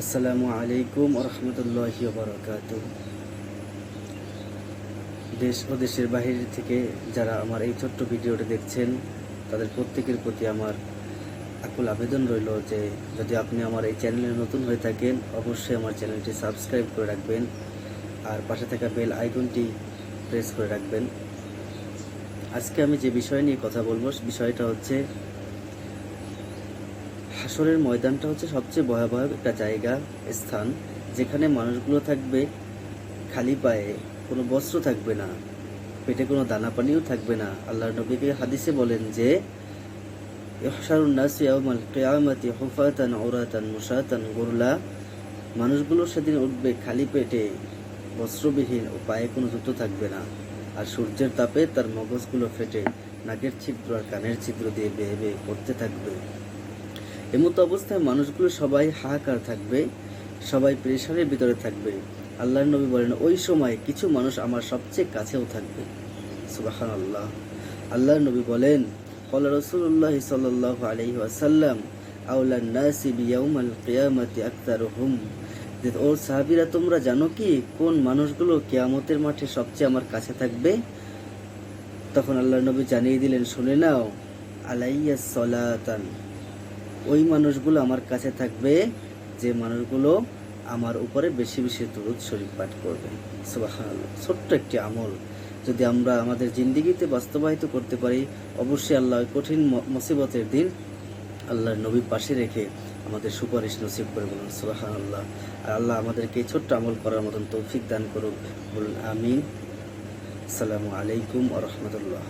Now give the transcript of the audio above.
আসসালামু আলাইকুম রহমতুল্লাহি বরকাত দেশ ও দেশের বাহির থেকে যারা আমার এই ছোট্ট ভিডিওটি দেখছেন, তাদের প্রত্যেকের প্রতি আমার আকুল আবেদন রইল যে যদি আপনি আমার এই চ্যানেলে নতুন হয়ে থাকেন, অবশ্যই আমার চ্যানেলটি সাবস্ক্রাইব করে রাখবেন আর পাশে থাকা বেল আইকনটি প্রেস করে রাখবেন। আজকে আমি যে বিষয় নিয়ে কথা বলব, বিষয়টা হচ্ছে হাসরের ময়দানটা হচ্ছে সবচেয়ে ভয়াবহ একটা জায়গা, স্থান, যেখানে মানুষগুলো থাকবে খালি পায়ে, কোনো বস্ত্র থাকবে না, পেটে কোনো দানা পানিও থাকবে না। আল্লাহ নবীকে হাদিসে বলেন যে গুরলা, মানুষগুলো সেদিন উঠবে খালি পেটে, বস্ত্রবিহীন ও পায়ে কোনো জুতো থাকবে না। আর সূর্যের তাপে তার মগজগুলো ফেটে, নাকের ছিদ্র আর কানের ছিদ্র দিয়ে বেয়ে বেয়ে পড়তে থাকবে। এমতো অবস্থায় মানুষগুলো সবাই হাহাকার থাকবে, সবাই প্রেশারের ভিতরে থাকবে। আল্লাহ নবী বলেন, ওই সময় কিছু মানুষ আমার সবচেয়ে কাছেও থাকবে। সুবাহান আল্লাহ আল্লাহ নবী বলেন, কল রসুল্লাহ সাল্লাহ আলহি আসাল্লাম আউলা নাসিব ইয়াউমাল কিয়ামতি আক্তার হুম যে ওর সাহাবিরা, তোমরা জানো কি, কোন মানুষগুলো কেয়ামতের মাঠে সবচেয়ে আমার কাছে থাকবে? তখন আল্লাহ নবী জানিয়ে দিলেন, শুনে নাও, আলাইয়া সলাতান। ওই মানুষগুলো আমার কাছে থাকবে যে মানুষগুলো আমার উপরে বেশি বেশি দুরুদ শরীফ পাঠ করবে। ছোট্ট একটি আমল। যদি আমরা আমাদের জিন্দিগিতে বাস্তবায়িত করতে পারি, অবশ্যই আল্লাহ কঠিন মুসিবতের দিন আল্লাহর নবী পাশে রেখে আমাদের সুপারিশ নসিব করে বলুন। সুবাহান আল্লাহ আর আল্লাহ আমাদেরকে ছোট্ট আমল করার মতন তৌফিক দান করুক। বলুন, আমিন। আসসালামু আলাইকুম আ রহমতুল্লাহ।